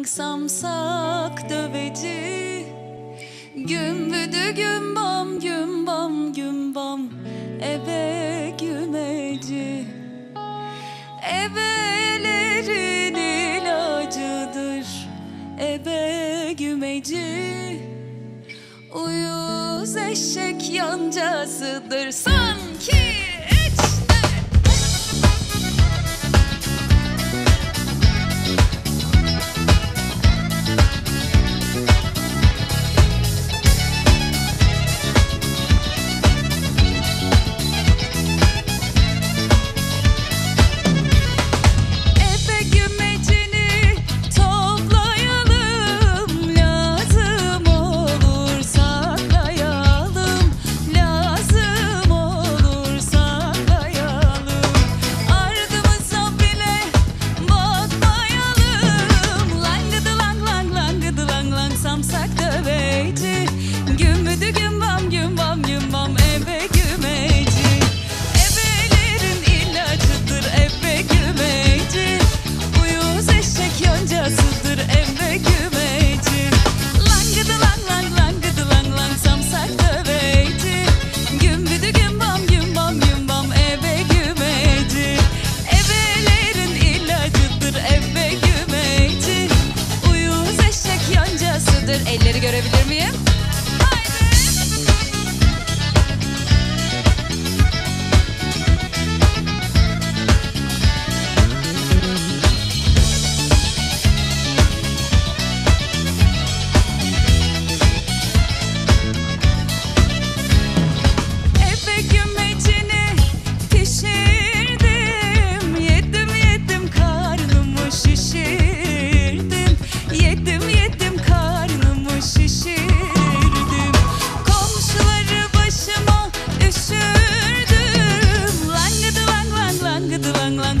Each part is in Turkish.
lang samsak döveci? Gümbüdü gümbam gümbam gümbam Ebe gümeci Ebelerin ilacıdır. Ebe gümeci Uyuz eşek yancasıdır. Sanki samsak döveci Gümbüdü gümbam gümbam gümeci. Ebelerin ilacıdır ebe gümeci. Uyuz eşek yoncasıdır ebe gümeci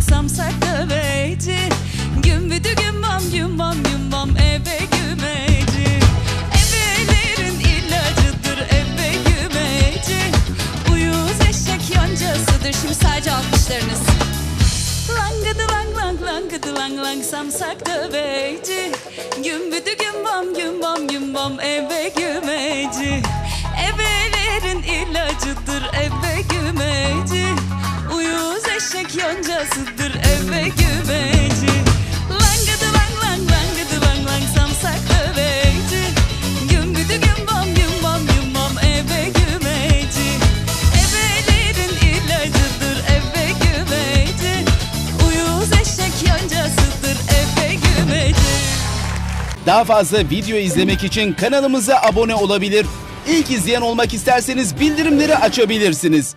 langıdı lang lang samsak döveci Gümbüdü gümbam gümbam gümbam ebe gümeci Ebelerin ilacıdır ebe gümeci Uyuz eşek yoncasıdır Şimdi sadece alkışlarınız. Langıdı lang lang langıdı lang lang samsak döveci Gümbüdü gümbam gümbam gümbam ebe gümeci Ebelerin ilacıdır ebe gümeci eşek yoncasıdır ebe gümeci Langıdı lang lang langıdı lang lang samsak döveci Gümbüdü gümbam gümbam gümbam ebe gümeci Ebelerin ilacıdır ebe gümeci Uyuz eşek yoncasıdır ebe gümeci Daha fazla video izlemek için kanalımıza abone olabilir. İlk izleyen olmak isterseniz bildirimleri açabilirsiniz.